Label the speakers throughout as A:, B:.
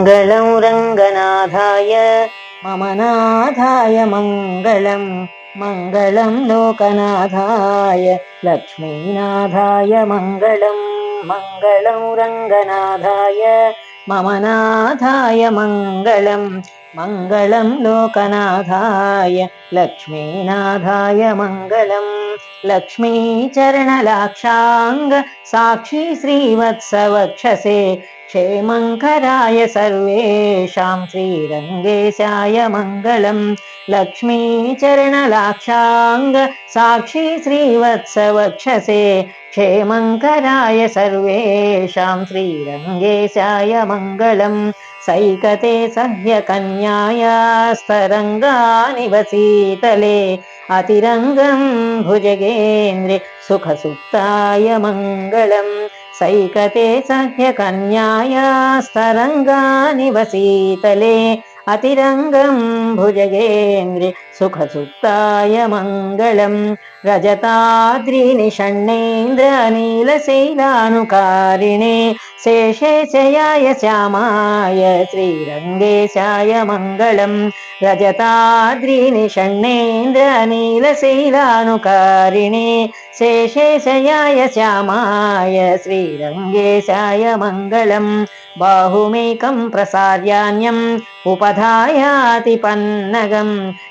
A: मङ्गलं रङ्गनाथाय मम नाथाय मङ्गलं मङ्गलं लोकनाथाय। लक्ष्मीनाथाय मङ्गलं मङ्गलं रङ्गनाथाय मम नाथाय मङ्गलं मङ्गलं लोकनाथाय लक्ष्मीनाथाय मङ्गलं लक्ष्मीचरणलाक्षाङ्ग साक्षी श्रीवत्सवक्षसे क्षेमङ्कराय सर्वेषां श्रीरङ्गेशाय मङ्गलं लक्ष्मीचरणलाक्षाङ्ग साक्षी श्रीवत्सवक्षसे क्षेमङ्कराय सर्वेषां श्रीरङ्गेशाय मङ्गलम् సైకతే సహ్య కన్యాస్తరంగా నివసీతలే అతిరంగం భుజగేంద్రే సుఖసుప్తాయ మంగళం. సైకతే సహ్య కన్యాస్తరంగా నివసీతలే अतिरङ्गं भुजगेन्द्रे सुखसुप्ताय मङ्गलम् रजताद्रिनिषण्णेन्द्र नीलशैलानुकारिणे शेषेशयाय श्यामाय श्रीरङ्गेशाय मङ्गलम् रजताद्रिनिषण्णेन्द्र नीलशैलानुकारिणे शेषेशयाय श्यामाय श्रीरङ्गेशाय मङ्गलम् बाहुमेकं प्रसार्यान्यम् उपधायाति पन्नगं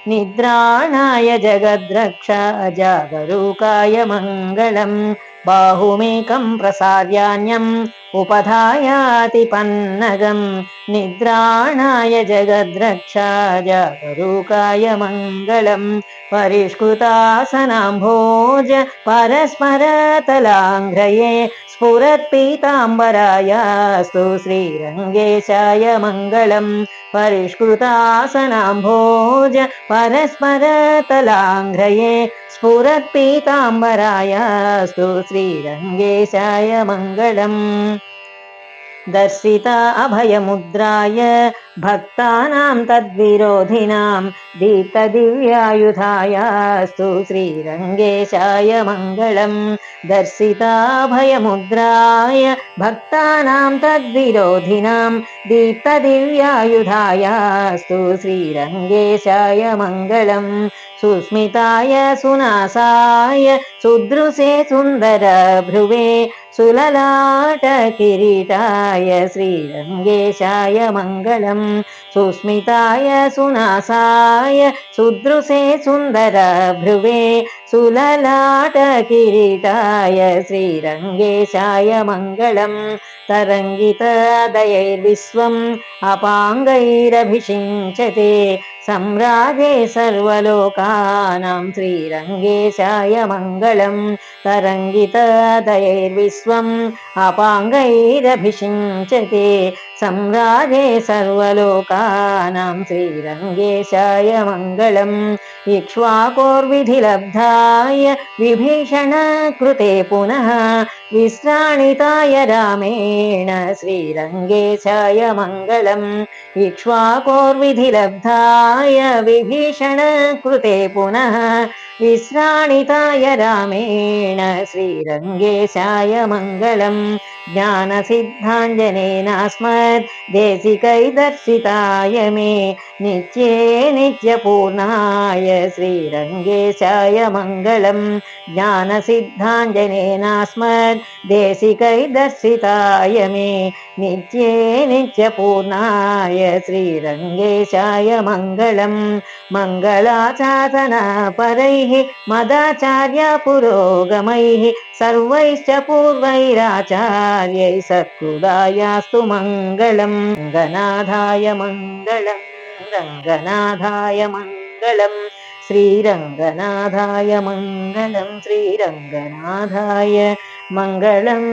A: निद्राणाय जगद्रक्षा जागरूकाय मङ्गलम् बाहुमेकं प्रसार्यान्यम् उपधायाति पन्नगं निद्राणाय जगद्रक्षा जागरूकाय मङ्गलम् परिष्कृतासनाम्भोज परस्परतलाङ्घ्रये स्फुरत्पीताम्बरायास्तु श्रीरङ्गेशाय मङ्गलम् परिष्कृतासनाम्भोज परस्परतलाङ्घ्रये स्फुरत्पीताम्बरायास्तु श्रीरङ्गेशाय मङ्गलम्। दर्शिता अभयमुद्राय भक्तानां तद्विरोधिनां दीप्तदिव्यायुधायास्तु श्रीरङ्गेशाय मङ्गलम् दर्शिताभयमुद्राय भक्तानां तद्विरोधिनां दीप्तदिव्यायुधायास्तु श्रीरङ्गेशाय मङ्गलम् सुस्मिताय सुनासाय सुदृशे सुन्दर भ्रुवे सुललाटकिरीटाय श्रीरङ्गेशाय मङ्गलम् सुस्मिताय सुनासाय सुदृशे सुन्दर भ्रुवे सुललाटकिरीटाय श्रीरङ्गेशाय मङ्गलम् तरङ्गितदयैर्विश्वम् अपाङ्गैरभिषिञ्चते सम्राजे सर्वलोकानां श्रीरङ्गेशाय मङ्गलम् तरङ्गितदयैर्विश्वम् अपाङ्गैरभिषिञ्चते సమ్రాజే సర్వలోకానాం శ్రీరంగేశాయ మంగళం. ఇక్ష్వాకోర్విధి లబ్ధాయ విభీషణ కృతే పునః విశ్రాణితాయ రామేణ శ్రీరంగేశాయ మంగళం. ఇక్ష్వాకోర్విధి లబ్ధాయ విభీషణ కృతే పునః विश्राणिताय रामेण श्रीरङ्गेशाय मङ्गलम् ज्ञानसिद्धाञ्जनेनास्मद् देशिकैदर्शिताय मे नित्ये नित्यपूर्णाय श्रीरङ्गेशाय मङ्गलम् ज्ञानसिद्धाञ्जनेनास्मद् देशिकैदर्शिताय मे नित्ये नित्यपूर्णाय श्रीरङ्गेशाय मङ्गलम् मङ्गलाचासनपरैः मदाचार्य पुरोगमैः सर्वैश्च पूर्वैराचार्यै सत्कृदायास्तु मङ्गलम् रङ्गनाथाय मङ्गलम् रङ्गनाथाय मङ्गलम् श्रीरङ्गनाथाय मङ्गलं श्रीरङ्गनाथाय मङ्गलम्